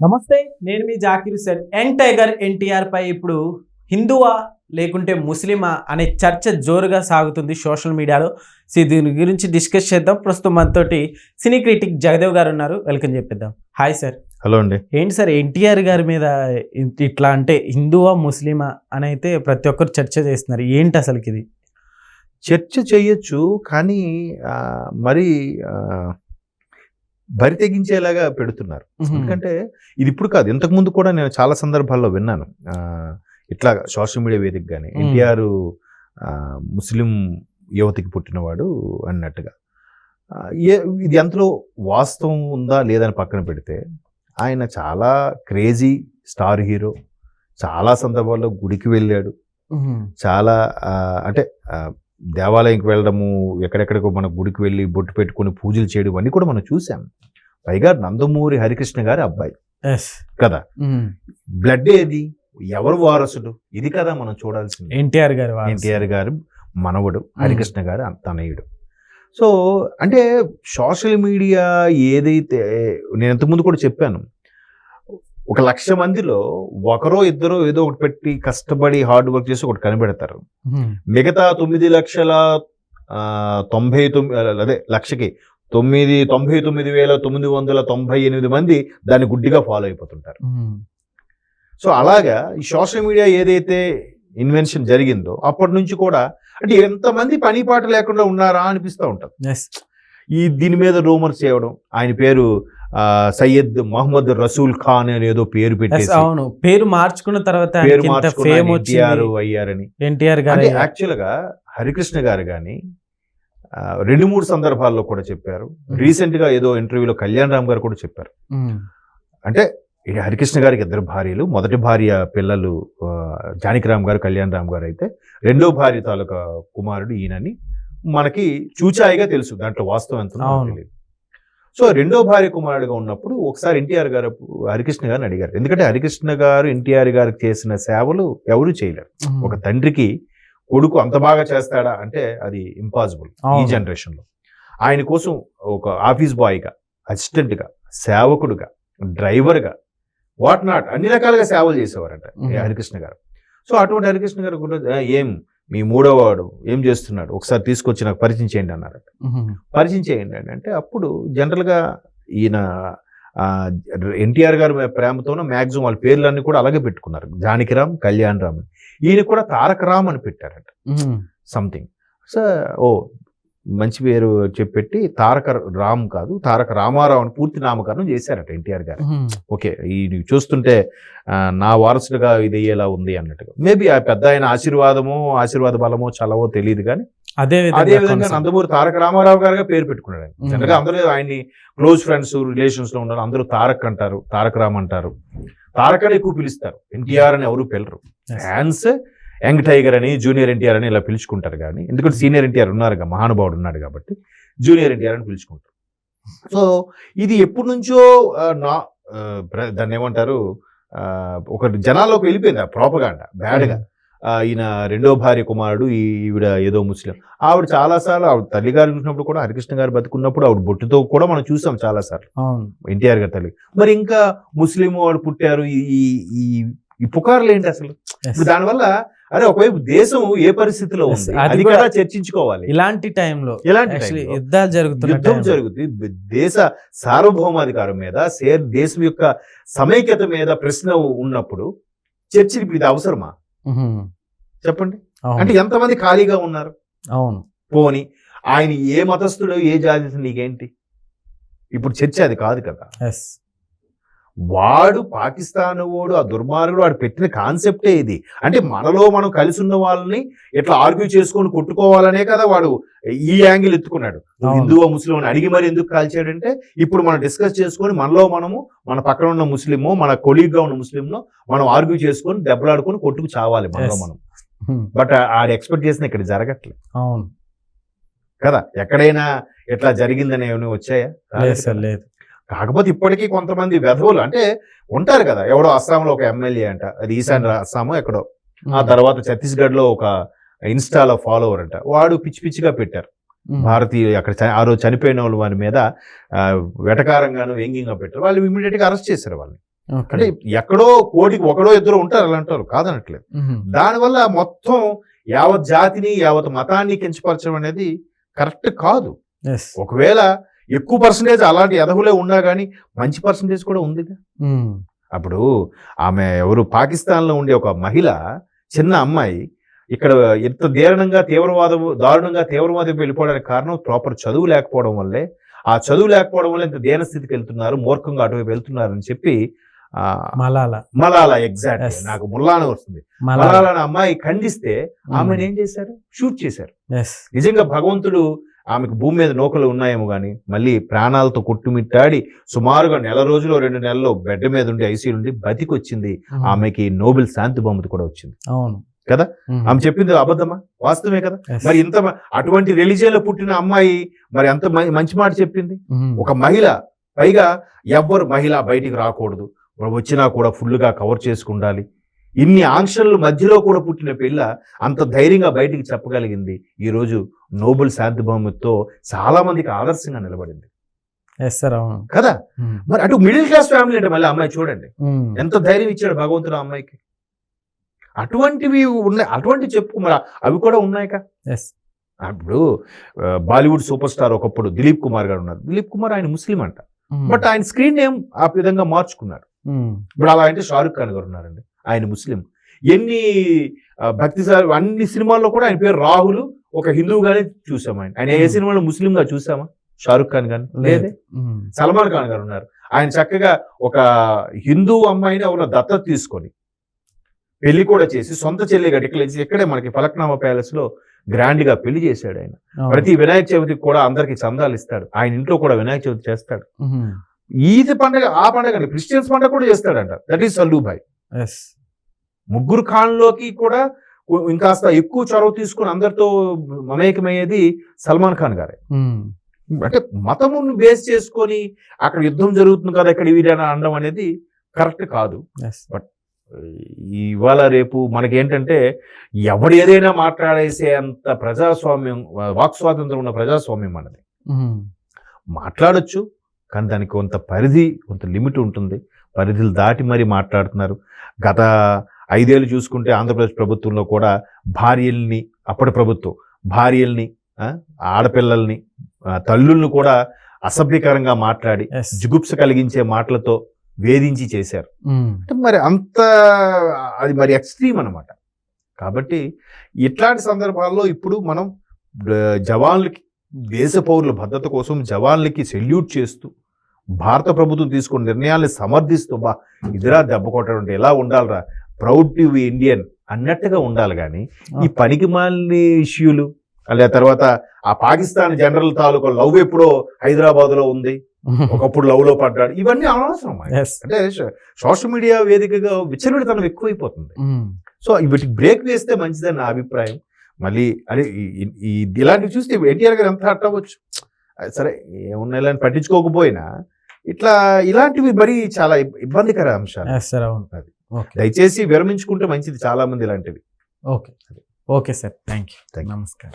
నమస్తే నేను మీ జాకిర్ హుసేన్ యంగ్ టైగర్ ఎన్టీఆర్ పై ఇప్పుడు హిందువా లేకుంటే ముస్లిమా అనే చర్చ జోరుగా సాగుతుంది సోషల్ మీడియాలో. సో దీని గురించి డిస్కస్ చేద్దాం. ప్రస్తుతం మనతోటి సినీ క్రిటిక్ జగదేవ్ గారు ఉన్నారు. వెల్కమ్ చెప్పిద్దాం. Hi sir. హలో అండి. ఏంటి సార్ ఎన్టీఆర్ గారి మీద ఇట్లా అంటే హిందువా ముస్లిమా అని అయితే ప్రతి ఒక్కరు చర్చ చేస్తున్నారు. ఏంటి అసలుకి ఇది చర్చ చేయొచ్చు కానీ మరి బరి తెగించేలాగా పెడుతున్నారు. ఎందుకంటే ఇది ఇప్పుడు కాదు. ఇంతకు ముందు కూడా నేను చాలా సందర్భాల్లో విన్నాను. ఇట్లా సోషల్ మీడియా వేదికగానే మ్మ్. ఎన్టీఆర్ ముస్లిం యువతికి పుట్టినవాడు అన్నట్టుగా. ఏ ఇది ఎంతలో వాస్తవం ఉందా లేదని పక్కన పెడితే ఆయన చాలా క్రేజీ స్టార్ హీరో. చాలా సందర్భాల్లో గుడికి వెళ్ళాడు. చాలా అంటే దేవాలయంకి వెళ్ళడము ఎక్కడెక్కడికో మన గుడికి వెళ్ళి బొట్టు పెట్టుకొని పూజలు చేయడం అన్నీ కూడా మనం చూసాం. పైగా నందమూరి హరికృష్ణ గారి అబ్బాయి. ఎస్ కదా. బ్లడ్ ఏది? ఎవరు వారసుడు? ఇది కదా మనం చూడాల్సింది. ఎన్టీఆర్ గారి. ఎన్టీఆర్ గారు మనవడు హరికృష్ణ గారు తనయుడు సో అంటే సోషల్ మీడియా ఏదైతే నేను ఇంతకుముందు కూడా చెప్పాను ఒక లక్ష మందిలో ఒకరో ఇద్దరో ఏదో ఒకటి పెట్టి కష్టపడి హార్డ్ వర్క్ చేసి ఒకటి కనిపెడతారు. మిగతా తొమ్మిది లక్షల తొంభై తొమ్మిది అదే లక్షకి తొమ్మిది తొంభై తొమ్మిది వేల తొమ్మిది వందల తొంభై ఎనిమిది మంది దాన్ని గుడ్డిగా ఫాలో అయిపోతుంటారు. సో అలాగా ఈ సోషల్ మీడియా ఏదైతే ఇన్వెన్షన్ జరిగిందో అప్పటి నుంచి కూడా అంటే ఎంతమంది పని పాట లేకుండా ఉన్నారా అనిపిస్తూ ఉంటుంది ఎస్ ఈ దీని మీద రూమర్స్ చేయడం ఆయన పేరు సయ్యద్ మహమ్మద్ రసూల్ ఖాన్ అని ఏదో పేరు పెట్టేసి అవును. పేరు మార్చుకున్న తర్వాత పేరు అయ్యారని. ఎన్టీఆర్ గారు అంటే అయ్యారు. యాక్చువల్గా హరికృష్ణ గారు కానీ రెండు మూడు సందర్భాల్లో కూడా చెప్పారు. రీసెంట్గా ఏదో ఇంటర్వ్యూలో కళ్యాణ్ రామ్ గారు కూడా చెప్పారు. అంటే ఇది హరికృష్ణ గారికి ఇద్దరు భార్యలు మొదటి భార్య పిల్లలు జానకిరామ్ గారు కళ్యాణ్ రామ్ గారు అయితే రెండో భార్య తాలూకా కుమారుడు ఈయనని మనకి చూచాయిగా తెలుసు. దాంట్లో వాస్తవం ఎంత. తెలియదు. సో రెండో భార్య కుమారుడుగా ఉన్నప్పుడు ఒకసారి ఎన్టీఆర్ గారు హరికృష్ణ గారిని అడిగారు ఎందుకంటే హరికృష్ణ గారు ఎన్టీఆర్ గారికి చేసిన సేవలు ఎవరు చేయలేరు. ఒక తండ్రికి కొడుకు అంత బాగా చేస్తాడా అంటే అది ఇంపాసిబుల్ ఈ అవును. జనరేషన్లో ఆయన కోసం ఒక ఆఫీస్ బాయ్గా అసిస్టెంట్గా సేవకుడుగా డ్రైవర్గా వాట్ నాట్ అన్ని రకాలుగా సేవలు చేసేవారంట. హరికృష్ణ గారు సో అటువంటి హరికృష్ణ గారు కూడా "ఆ, ఏం మీ మూడోవాడు ఏం చేస్తున్నాడు? ఒకసారి తీసుకొచ్చి నాకు పరిచయం చేయండి అన్నారట. పరిచయం చేయండి అని అంటే అప్పుడు జనరల్గా ఈయన ఎన్టీఆర్ గారి ప్రేమతోనూ మ్యాక్సిమం వాళ్ళ పేర్లన్నీ కూడా అలాగే పెట్టుకున్నారు. జానకిరామ్ కళ్యాణ్ రామ్ ఈయన కూడా తారక రామ్ అని పెట్టారట. సంథింగ్. సో ఓ మంచి పేరు చెప్పెట్టి తారక రామ్ కాదు తారక రామారావు అని పూర్తి నామకరణం చేశారట ఎన్టీఆర్ గారు. ఓకే ఈ చూస్తుంటే నా వారసుడిగా ఇది అయ్యేలా ఉంది అన్నట్టుగా. మేబీ ఆ పెద్ద ఆయన ఆశీర్వాదమో ఆశీర్వాద బలమో చలవో తెలియదు కానీ అదే అదే విధంగా నందమూరి తారక రామారావు గారుగా పేరు పెట్టుకున్నాడు ఆయన. జనరల్గా అందరూ ఆయన్ని క్లోజ్ ఫ్రెండ్స్ రిలేషన్స్లో ఉన్నారు అందరూ తారక్ అంటారు తారక రామ్ అంటారు. తారక్ అని ఎక్కువ పిలుస్తారు. ఎన్టీఆర్ అని ఎవరు పిలరు. Yes. యంగ్ టైగర్ అని జూనియర్ ఎన్టీఆర్ అని ఇలా పిలుచుకుంటారు కానీ ఎందుకంటే సీనియర్ ఎన్టీఆర్ ఉన్నారు మహానుభావుడు ఉన్నాడు కాబట్టి జూనియర్ ఎన్టీఆర్ అని పిలుచుకుంటారు. సో ఇది ఎప్పటి నుంచో నా దాన్ని ఏమంటారు ఒక జనాల్లోకి వెళ్ళిపోయింది ఆ ప్రోపగాండ బ్యాడ్గా ఈయన రెండో భార్య కుమారుడు ఈ ఈవిడ ఏదో ముస్లిం. ఆవిడ చాలాసార్లు ఆవిడ తల్లి గారు ఉన్నప్పుడు కూడా హరికృష్ణ గారు బతుకున్నప్పుడు ఆవిడ బొట్టుతో కూడా మనం చూసాం చాలాసార్లు. అవును. ఎన్టీఆర్ గారి తల్లి. మరి ఇంకా ముస్లిం వాడు పుట్టారు ఈ ఈ- పుకార్లు ఏంటి అసలు. ఇప్పుడు దానివల్ల అరే ఒకవైపు దేశం ఏ పరిస్థితిలో ఉంది? అది కూడా- చర్చించుకోవాలి. ఇలాంటి టైంలో టైంలో? యుద్ధాలు జరుగుతున్న యుద్ధం. జరుగుతుంది. దేశ సార్వభౌమాధికారం మీద సే- దేశం యొక్క సమైక్యత మీద ప్రశ్న ఉన్నప్పుడు ఇప్పుడు ఇది అవసరమా. చెప్పండి. అంటే ఎంతమంది ఖాళీగా ఉన్నారు? అవును. పోని ఆయన ఏ మతస్థుడు ఏ జాతి నీకేంటి? ఇప్పుడు చర్చ అది కాదు కదా. వాడు పాకిస్తాన్ వాడు ఆ దుర్మార్గుడు వాడు పెట్టిన కాన్సెప్టే ఇది అంటే మనలో మనం కలిసి ఉన్న వాళ్ళని ఇట్లా ఆర్గ్యూ చేసుకొని కొట్టుకోవాలనే కదా వాడు ఈ యాంగిల్ ఎత్తుకున్నాడు. హిందువో ముస్లిం అని అడిగి మరి ఎందుకు కాల్చాడంటే ఇప్పుడు మనం డిస్కస్ చేసుకొని మనలో మనము మన పక్కన ఉన్న ముస్లిమో మన కొలీగ్గా ఉన్న ముస్లింలో మనం ఆర్గ్యూ చేసుకొని దెబ్బలాడుకొని కొట్టుకు చావాలి మనలో. మనం ఉమ్. బట్ ఆడు ఎక్స్పెక్ట్ చేసిన ఇక్కడ జరగట్లేదు అవును కదా ఎక్కడైనా ఇట్లా జరిగిందని ఏమైనా వచ్చాయా సార్. లేదు కాకపోతే ఇప్పటికీ కొంతమంది వెధవులు అంటే ఉంటారు కదా ఎవడో అస్సాంలో ఒక ఎమ్మెల్యే అంట అది ఈశాన్ రా- అస్సామో ఎక్కడో. ఆ తర్వాత ఛత్తీస్గఢ్లో ఒక ఇన్స్టాలో ఫాలోవర్ అంట వాడు పిచ్చి పిచ్చిగా పెట్టారు. ఉమ్. భారతీయ అక్కడ ఆ రోజు చనిపోయిన వాళ్ళు వారి మీద వెటకారంగాను వ్యంగ్యంగా పెట్టారు. వాళ్ళు ఇమీడియట్గా అరెస్ట్ చేశారు వాళ్ళని. అంటే ఎక్కడో కోటికి ఒకడో ఇద్దరు ఉంటారు అలా అంటారు కాదనట్లేదు. దానివల్ల మొత్తం యావత్ జాతిని యావత్ మతాన్ని కించపరచడం అనేది కరెక్ట్ కాదు. ఒకవేళ ఎక్కువ పర్సంటేజ్ అలాంటి ఎదవులే ఉన్నా కానీ మంచి పర్సంటేజ్ కూడా ఉంది. అప్పుడు ఆమె ఎవరు పాకిస్తాన్లో ఉండే ఒక మహిళ చిన్న అమ్మాయి ఇక్కడ ఎంత దారుణంగా తీవ్రవాదం దారుణంగా తీవ్రవాదం వెళ్ళిపోవడానికి కారణం ప్రాపర్ చదువు లేకపోవడం వల్లే. ఆ చదువు లేకపోవడం వల్ల ఇంత దీనస్థితికి వెళ్తున్నారు మూర్ఖంగా అటువైపు వెళ్తున్నారు అని చెప్పి మలాల. మలాలా ఎగ్జాక్ట్. నాకు ముల్లానే వస్తుంది. మలాల. అమ్మాయి ఖండిస్తే ఆమెను ఏం చేశారు? షూట్ చేశారు. నిజంగా భగవంతుడు ఆమెకు భూమి మీద నూకలు ఉన్నాయేమో కానీ మళ్ళీ ప్రాణాలతో కొట్టుమిట్టాడి సుమారుగా నెల రోజులు రెండు నెలల్లో బెడ్ మీద ఉండి ఐసీయూ నుండి బతికొచ్చింది. ఆమెకి నోబెల్ శాంతి బహుమతి కూడా వచ్చింది. అవును. కదా? ఆమె చెప్పింది అబద్ధమా? వాస్తవమే కదా. మరి ఇంత అటువంటి religion లో పుట్టిన అమ్మాయి మరి అంత మంచి మాట చెప్పింది. ఒక మహిళ పైగా ఎవ్వరు మహిళ బయటికి రాకూడదు. వచ్చినా కూడా ఫుల్గా కవర్ చేసుకుండాలి. ఇన్ని ఆంక్షల మధ్యలో కూడా పుట్టిన పిల్ల అంత ధైర్యంగా బయటికి చెప్పగలిగింది. ఈ రోజు నోబెల్ శాంతి బహుమతితో చాలా మందికి ఆదర్శంగా నిలబడింది. కదా? మ్మ్. మరి అటు మిడిల్ క్లాస్ ఫ్యామిలీ అంటే మళ్ళీ అమ్మాయి చూడండి. మ్మ్. ఎంత ధైర్యం ఇచ్చాడు భగవంతుడు అమ్మాయికి? అటువంటివి ఉన్నాయి అటువంటి చెప్పు మరి అవి కూడా ఉన్నాయిక? ఆ, బాలీవుడ్ సూపర్ స్టార్ ఒకప్పుడు దిలీప్ కుమార్ గారు ఉన్నారు. దిలీప్ కుమార్ ఆయన ముస్లిం అంట. మ్మ్. బట్ ఆయన స్క్రీన్ నేమ్ ఆ విధంగా మార్చుకున్నాడు. మ్మ్. ఇప్పుడు అలా అంటే షారుఖ్ ఖాన్ గారు ఉన్నారండి. ఆయన ముస్లిం. ఎన్ని భక్తి అన్ని సినిమాల్లో కూడా ఆయన పేరు రాహుల్ ఒక హిందువుగానే చూసాం ఆయన. ఆయన ఏ. సినిమాలో ముస్లింగా చూసామా? షారుఖ్ ఖాన్ గాని లేదు. సల్మాన్ ఖాన్ గారు ఉన్నారు. ఆయన చక్కగా ఒక హిందూ అమ్మాయిని ఎవరో దత్తత తీసుకొని పెళ్ళి కూడా చేసి సొంత చెల్లిగా డిక్లేర్ చేసి ఇక్కడే మనకి ఫలక్నామా ప్యాలెస్లో గ్రాండ్గా పెళ్ళి చేశాడు ఆయన. ప్రతి వినాయక చవితికి కూడా అందరికి చందాలు ఇస్తాడు. ఆయన ఇంట్లో కూడా వినాయక చవితి చేస్తాడు. ఈద్ పండగ ఆ పండగ క్రిస్టియన్స్ పండగ కూడా చేస్తాడంట. దట్ ఈస్ సల్లూభాయ్ ముగ్గురు ఖాన్లోకి కూడా ఇంకాస్త ఎక్కువ చొరవ తీసుకుని అందరితో మమేకమయ్యేది సల్మాన్ ఖాన్ గారే. అంటే మతమును బేస్ చేసుకొని అక్కడ యుద్ధం జరుగుతుంది కదా ఇక్కడ వీడని అనడం అనేది కరెక్ట్ కాదు. ఎస్ ఇవాళ రేపు మనకేంటంటే ఎవడు ఏదైనా మాట్లాడేసే అంత ప్రజాస్వామ్యం వాక్ స్వాతంత్రం ఉన్న ప్రజాస్వామ్యం మనది. మ్మ్. మాట్లాడొచ్చు కానీ దానికి కొంత పరిధి కొంత లిమిట్ ఉంటుంది. పరిధులు దాటి మరీ మాట్లాడుతున్నారు. గత ఐదేళ్ళు చూసుకుంటే ఆంధ్రప్రదేశ్ ప్రభుత్వంలో కూడా భార్యల్ని అప్పటి ప్రభుత్వం భార్యల్ని ఆడపిల్లల్ని తల్లుల్ని కూడా అసభ్యకరంగా మాట్లాడి జుగుప్స కలిగించే మాటలతో వేధించి చేశారు. మ్మ్. అంటే మరి అంత అది మరి ఎక్స్ట్రీమ్ అన్నమాట. కాబట్టి ఇట్లాంటి సందర్భాల్లో ఇప్పుడు మనం జవాన్లకి దేశ పౌరుల భద్రత కోసం జవాన్లకి సెల్యూట్ చేస్తూ భారత ప్రభుత్వం తీసుకున్న నిర్ణయాల్ని సమర్థిస్తూ బా ఇదిరా దెబ్బ కొట్టడం అంటే ఎలా ఉండాలిరా ప్రౌడ్ టు ఇండియన్ అన్నట్టుగా ఉండాలి కానీ ఈ పనికి మాలిన ఇష్యూలు అలా తర్వాత ఆ పాకిస్తాన్ జనరల్ తాలూకా లవ్ ఎప్పుడో హైదరాబాద్లో ఉంది ఒకప్పుడు లవ్లో పడ్డాడు ఇవన్నీ అనవసరం అంటే సోష- సోషల్ మీడియా వేదికగా విచ్చలవిడితనం ఎక్కువైపోతుంది. సో వీటికి బ్రేక్ వేస్తే మంచిదని నా అభిప్రాయం. మళ్ళీ అదే ఇలాంటివి చూస్తే ఎన్టీఆర్ గారు ఎంత హర్ట్ అవ్వచ్చు? సరే ఏమున్నా ఇలాంటి పట్టించుకోకపోయినా ఇట్లా ఇలాంటివి మరీ చాలా ఇబ్- ఇబ్బందికర అంశాలు. ఎస్ సార్ అవును. అది. ఓకే దయచేసి విరమించుకుంటే మంచిది చాలా మంది ఇలాంటివి. Okay okay sir thank you. నమస్కారం